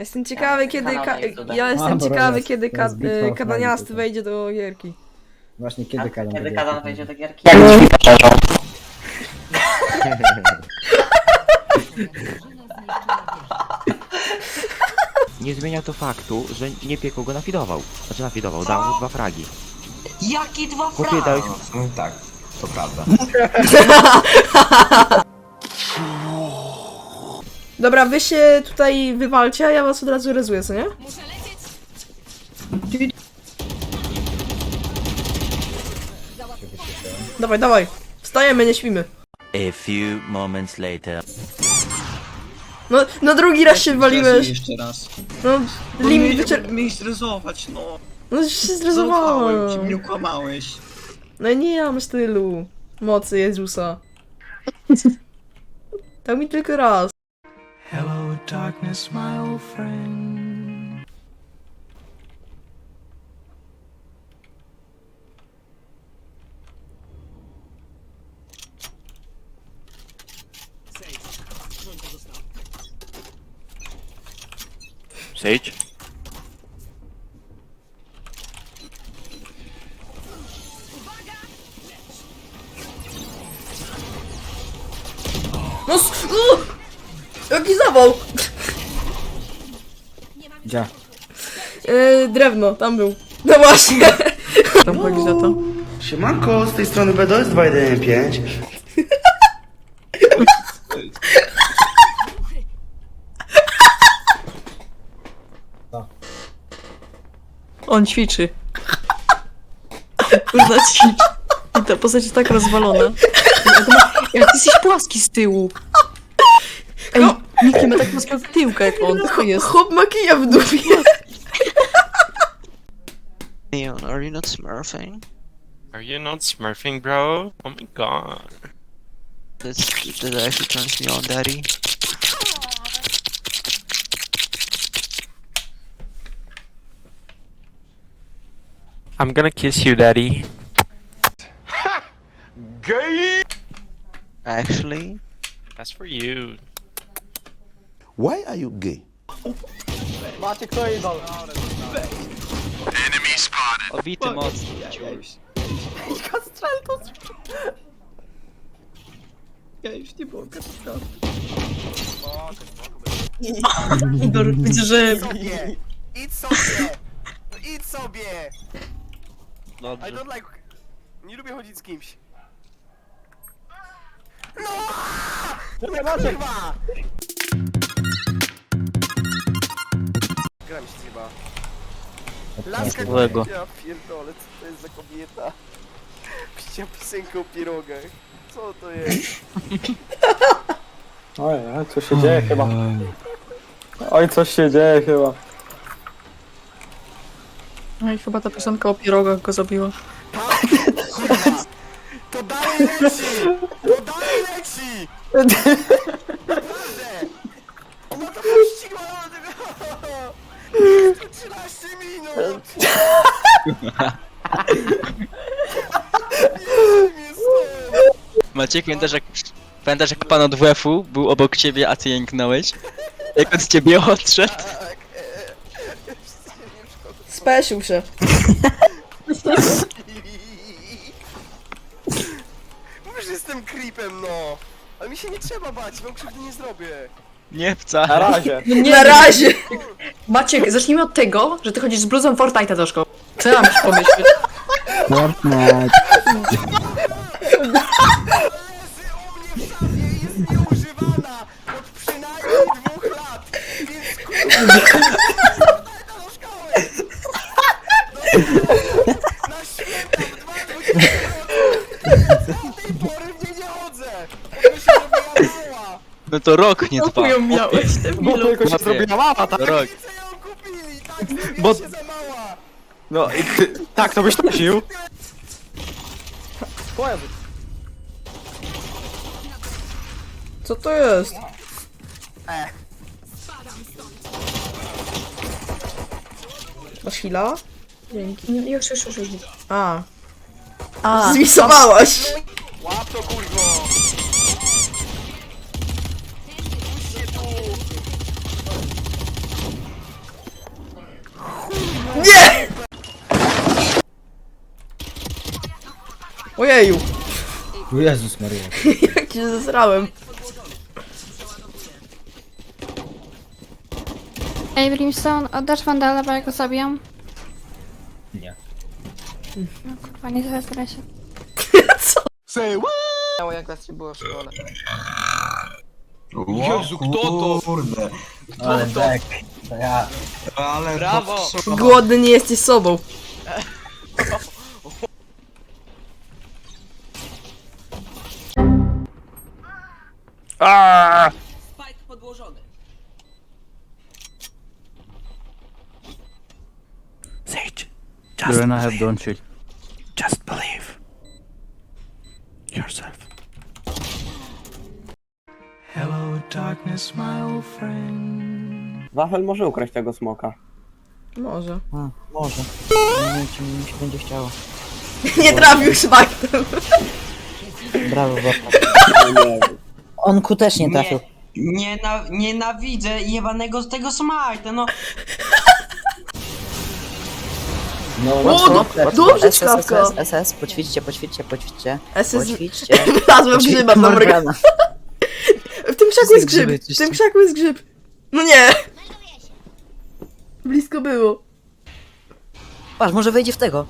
Jestem ciekawy, kiedy ka- jest ja jestem ciekawy, jest- kiedy ka- jest bitwa y, wejdzie do gierki. Właśnie A kiedy Kadan kiedy będzie Kadan wejdzie do gierki? Jak drzwi poszerzą. Nie zmienia to faktu, że nie piekło go nafidował. Znaczy nafidował, dał mu dwa fragi. Jakie dwa Chłopie, fragi? dałeś... No tak, to prawda. Dobra, wy się tutaj wywalcie, a ja was od razu rezuję, co nie? Dawaj, dawaj. Wstajemy, nie śpimy. A few moments later. No, no drugi raz się wywaliłeś. Jeszcze raz. No, limit wyczer... Mnie stresować, no. No już się Zaufałem ci, zrezowałem. mnie kłamałeś. No ja nie mam stylu mocy Jezusa. Tak mi tylko raz. Hello darkness, my old friend. Sage? No Zawał! Gdzie? Yy, drewno, tam był. No właśnie. Tam chodzi za to. Siemanko, z tej strony BDS 215. On ćwiczy. Kurwa ćwiczy. I ta postać jest tak rozwalona. Jak, ma, jak ty jesteś płaski z tyłu. Ej, nikt nie ma tak płaskiego tyłka jak on. Co jest? Chłop ma kija w dupie. Leon, are you not smurfing? Are you not smurfing, bro? Oh my god. This, that actually turns me on, daddy. I'm gonna kiss you, daddy. Gay! Actually, That's for you. Why are you gay? obity mocno. Ja już nie mogę. Igor, widzę, że... Idź sobie! Idź sobie! I Dobrze. don't like... Nie lubię chodzić z kimś. No! Kurwa! Laska Złego. Ja pierdolę, co to jest za kobieta? Piścia piosenkę o pierogach. Co to jest? Oj, coś się dzieje chyba. Oj, coś się dzieje chyba. No i chyba ta piosenka o pierogach go zabiła. Kurwa! To dalej leci! To dalej leci! Naprawdę! Ona to puściła! Jest to 13 minut! Jest Maciek, pamiętasz jak, pamiętasz jak pan od WF-u był obok ciebie, a ty jęknąłeś? Jak od ciebie odszedł? tak! Spesił się. Mówisz, że jestem creepem, no! Ale mi się nie trzeba bać, wam krzywdy nie zrobię. Nie wcale. Na razie. Na razie. Maciek, zacznijmy od tego, że ty chodzisz z bluzą Fortnite'a do szkoły. Co ja mam ci pomyśleć? Fortnite. Leży u mnie w szafie i jest nieużywana od przynajmniej dwóch lat, więc kurwa, No to rok nie trwa. ją miałeś, Bo debilu. tylko się zrobiła mama, tak? Rok. Co ją kupili? Tak, zrobiła Bo- się za mała! No i ty, tak, to byś nosił. Co to jest? Masz hila? Dzięki. Nie, Już, już, już, już. A. A, Zwisowałaś. Łap to kurwo! Ojeju, O Jezus Maria. jak się zesrałem. Ej, Brimstone, oddasz Wandala, bo ja go zabijam? Nie. No kurwa, nie zesraj się. Miało jak was nie było w szkole. Jezu, kto to? Kurde. Ale tak. To ja. Ale Brawo! Głodny nie jesteś sobą. Sage, Lorena have don't shoot. just believe yourself. Hello, darkness, my old friend. Wafel może ukraść tego smoka. Może. Może. Nie wiem, czy mi się będzie chciało. Nie trafił szmakiem. Brawo, Wafel. On ku też nie trafił. Nie, na, nienawidzę jebanego z tego smajta, no. No, O, do, dobrze czkawka. SS, poćwiczcie, poćwiczcie, poćwiczcie. SS. Poćwiczcie. Grzyba, dobra. Morgana. W tym krzaku jest grzyb. grzyby, W tym krzaku jest grzyb. No nie. Blisko było. Patrz, może wejdzie w tego.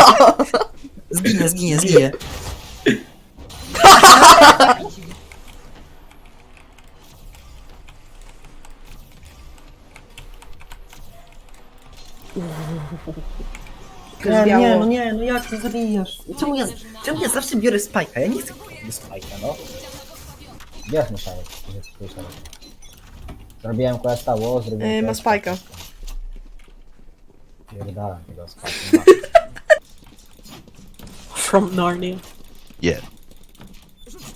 Zginie, zginie, zginie. Nie, nie, no nie, no jak to zabijasz? Czemu ja, czemu ja zawsze biorę spajka? Ja nie chcę kupić spajka, no. Bierz mi szalek, Zrobiłem questa, ło, zrobiłem Yy, ma questa. spajka. Pierdalam tego spajka. From Narnia. Yeah.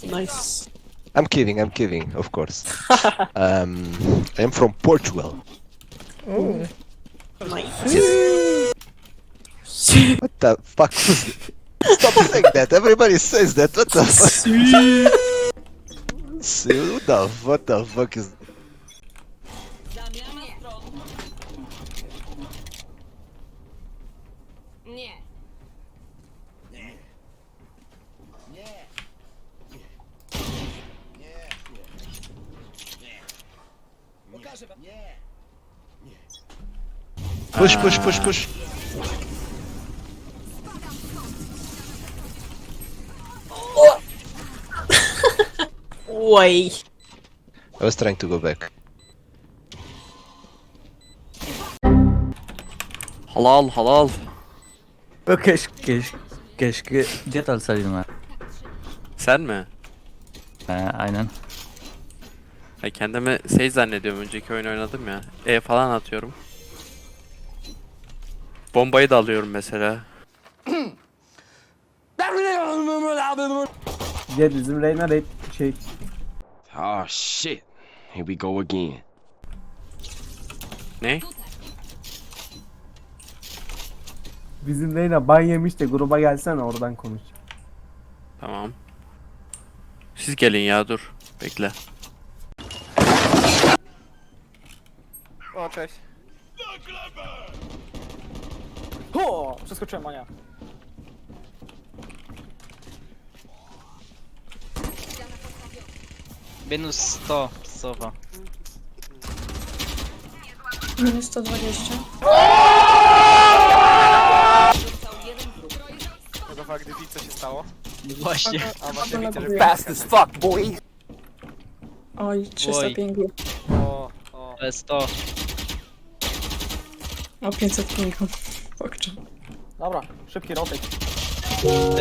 Nice. I'm kidding, I'm kidding, of course. um, I'm from Portugal. Uuu. What the fuck? Stop saying that, everybody says that, what the fuck? See, what the, what the fuck is... Push, push, push, push. Oj. I was trying to go back. Halal, halal. Keşke, keşke. Jet alsaydın ha. Sen mi? He, aynen. Ya kendimi şey zannediyorum önceki oyun oynadım ya. E falan atıyorum. Bombayı da alıyorum mesela. Jet bizim Reyna Raid şey. Oh shit. Here we go again. Ne? Bizim Reyna ban yemiş de gruba gelsene oradan konuş. Tamam. Siz gelin ya dur. Bekle. O, cześć. O, przeskoczyłem Ania. Minus 100, sowa. Minus 120. Tego fakty, co się stało? Właśnie. A właśnie widzę, że Fast as fuck, boy! Oj, 300 Oj. pingu. O, o. To jest to. O, 500 pingu. Pokczę. Dobra, szybki rotek.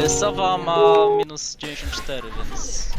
Sowa ma minus 94, więc...